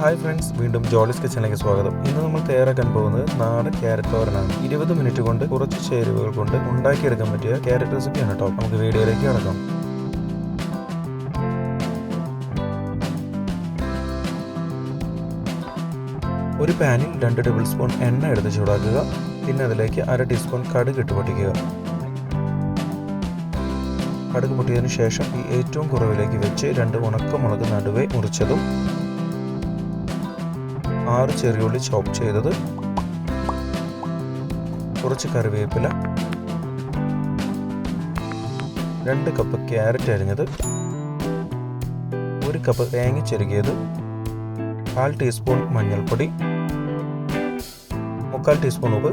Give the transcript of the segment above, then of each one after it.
Hi friends വീണ്ടും ജോളിസ് കിച്ചണിലേക്ക് സ്വാഗതം. ഇന്ന് നമ്മൾ തയ്യാറാക്കാൻ പോകുന്നത് നാടൻ ക്യാരറ്റ് തോരനാണ്. ഇരുപത് മിനിറ്റ് കൊണ്ട് കുറച്ച് ചേരുവകൾ കൊണ്ട് ഉണ്ടാക്കിയെടുക്കാൻ പറ്റിയ ക്യാരറ്റ് റെസിപ്പിയാണ് കേട്ടോ. നമുക്ക് വീഡിയോയിലേക്ക് കടക്കാം. ഒരു പാനിൽ രണ്ട് ടേബിൾ സ്പൂൺ എണ്ണ എടുത്ത് ചൂടാക്കുക. പിന്നെ അതിലേക്ക് അര ടീസ്പൂൺ കടുക് ഇട്ട് പൊട്ടിക്കുക. കടുക് പൊട്ടിയതിനു ശേഷം ഈ ഏറ്റവും കുറവിലേക്ക് വെച്ച് രണ്ട് ഉണക്കമുളക് നടുവേ മുറിച്ചതും ആറ് ചെറിയുള്ളി ചോപ്പ് ചെയ്തത്. കുറച്ച് കറിവേപ്പില. രണ്ട് കപ്പ് ക്യാരറ്റ് അരിഞ്ഞത്. ഒരു കപ്പ് തേങ്ങ ചെരുകിയത് കാൽ ടീസ്പൂൺ മഞ്ഞൾപ്പൊടി. മുക്കാൽ ടീസ്പൂൺ ഉപ്പ്.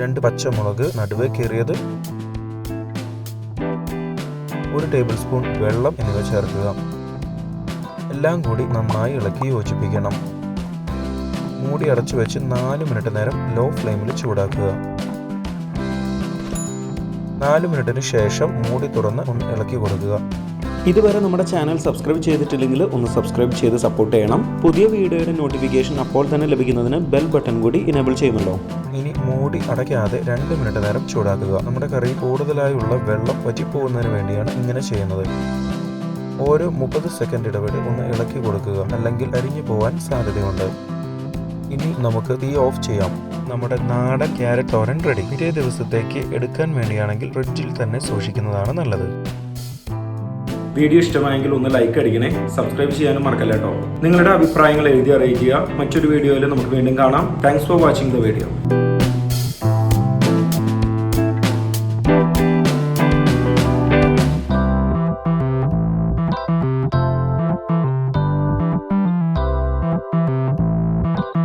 രണ്ട് പച്ചമുളക് നടുവേ കീറിയത്. ഒരു ടേബിൾ സ്പൂൺ വെള്ളം എന്നിവ ചേർക്കുക. എല്ലാം കൂടി നന്നായി ഇളക്കി യോജിപ്പിക്കണം. മൂടി അടച്ചു വെച്ച് നാല് മിനിറ്റ് നേരം ലോ ഫ്ലെയിമിൽ ചൂടാക്കുക. നാല് മിനിറ്റിന് ശേഷം മൂടി തുറന്ന് ഒന്ന് ഇളക്കി കൊടുക്കുക. ഇതുവരെ നമ്മുടെ ചാനൽ സബ്സ്ക്രൈബ് ചെയ്തിട്ടില്ലെങ്കിൽ ഒന്ന് സബ്സ്ക്രൈബ് ചെയ്ത് സപ്പോർട്ട് ചെയ്യണം. പുതിയ വീഡിയോയുടെ നോട്ടിഫിക്കേഷൻ അപ്പോൾ തന്നെ ലഭിക്കുന്നതിന് ബെൽ ബട്ടൺ കൂടി ഇനേബിൾ ചെയ്യുമല്ലോ. ഇനി മൂടി അടയ്ക്കാതെ രണ്ട് മിനിറ്റ് നേരം ചൂടാക്കുക. നമ്മുടെ കറി കൂടുതലായുള്ള വെള്ളം വറ്റിപ്പോകുന്നതിന് വേണ്ടിയാണ് ഇങ്ങനെ ചെയ്യുന്നത്. ഓരോ മുപ്പത് സെക്കൻഡ് ഇടവേള ഒന്ന് ഇളക്കി കൊടുക്കുക അല്ലെങ്കിൽ അരിഞ്ഞു പോകാൻ സാധ്യതയുണ്ട്. ഇനി നമുക്ക് തീ ഓഫ് ചെയ്യാം. നമ്മുടെ നാടൻ ക്യാരറ്റ് തോരൻ റെഡി പിറ്റേ ദിവസത്തേക്ക് എടുക്കാൻ വേണ്ടിയാണെങ്കിൽ ഫ്രിഡ്ജിൽ തന്നെ സൂക്ഷിക്കുന്നതാണ് നല്ലത്. വീഡിയോ ഇഷ്ടമായെങ്കിൽ ഒന്ന് ലൈക്ക് അടിക്കണേ. സബ്സ്ക്രൈബ് ചെയ്യാനും മറക്കല്ല കേട്ടോ. നിങ്ങളുടെ അഭിപ്രായങ്ങൾ എഴുതി അറിയിക്കുക. മറ്റൊരു വീഡിയോയിൽ നമുക്ക് വീണ്ടും കാണാം. Thanks for watching the video